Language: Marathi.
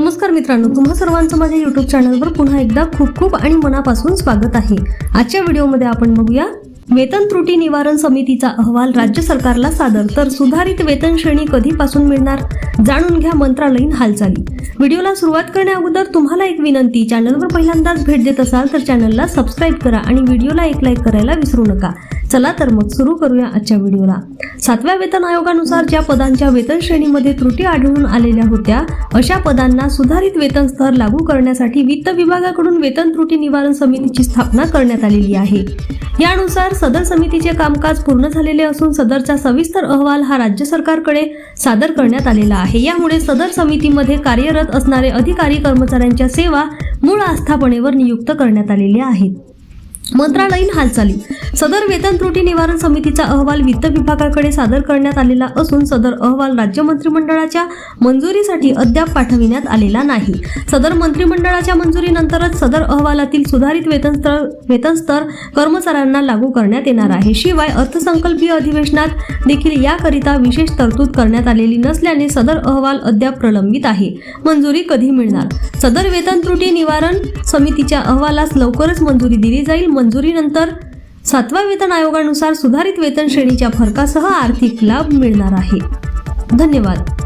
नमस्कार मित्रांनो तुम्हा सर्वांचं माझ्या युट्यूब चॅनलवर पुन्हा एकदा खूप खूप आणि मनापासून स्वागत आहे. आजच्या व्हिडिओमध्ये आपण बघूया वेतन त्रुटी निवारण समितीचा अहवाल राज्य सरकारला सादर. तर सुधारित वेतन श्रेणी कधीपासून मिळणार? जाणून घ्या मंत्रालयीन हालचाली. व्हिडिओला सुरुवात करण्या अगोदर तुम्हाला एक विनंती चॅनलवर पहिल्यांदाच भेट देत असाल तर चॅनलला सबस्क्राईब करा आणि व्हिडिओला एक लाईक करायला विसरू नका. चला तर मग सुरू करूया आजच्या व्हिडिओला. सातव्या वेतन आयोगानुसार ज्या पदांच्या वेतन श्रेणीमध्ये त्रुटी आढळून आलेल्या होत्या अशा पदांना सुधारित वेतन स्तर लागू करण्यासाठी वित्त विभागाकडून वेतन त्रुटी निवारण समितीची स्थापना करण्यात आलेली आहे. यानुसार सदर समितीचे कामकाज पूर्ण झालेले असून सदरचा सविस्तर अहवाल हा राज्य सरकारकडे सादर करण्यात आलेला आहे. यामुळे सदर समितीमध्ये कार्यरत असणारे अधिकारी कर्मचाऱ्यांच्या सेवा मूळ आस्थापनेवर नियुक्त करण्यात आलेल्या आहेत. मंत्रालयीन हालचाली. सदर वेतन त्रुटी निवारण समितीचा अहवाल वित्त विभागाकडे सादर करण्यात आलेला असून सदर अहवाल राज्य मंत्रिमंडळाच्या मंजुरीसाठी अद्याप पाठविण्यात आलेला नाही. सदर मंत्रिमंडळाच्या मंजुरीनंतरच सदर अहवालातील सुधारित वेतन स्तर वेतन स्तर कर्मचाऱ्यांना लागू करण्यात येणार आहे. शिवाय अर्थसंकल्पीय अधिवेशनात देखील याकरिता विशेष तरतूद करण्यात आलेली नसल्याने सदर अहवाल अद्याप प्रलंबित आहे. मंजुरी कधी मिळणार? सदर वेतन त्रुटी निवारण समितीच्या अहवालास लवकरच मंजुरी दिली जाईल. मंजुरीनंतर सातवा वेतन आयोगानुसार सुधारित वेतन श्रेणीच्या फरकासह आर्थिक लाभ मिळणार आहे. धन्यवाद.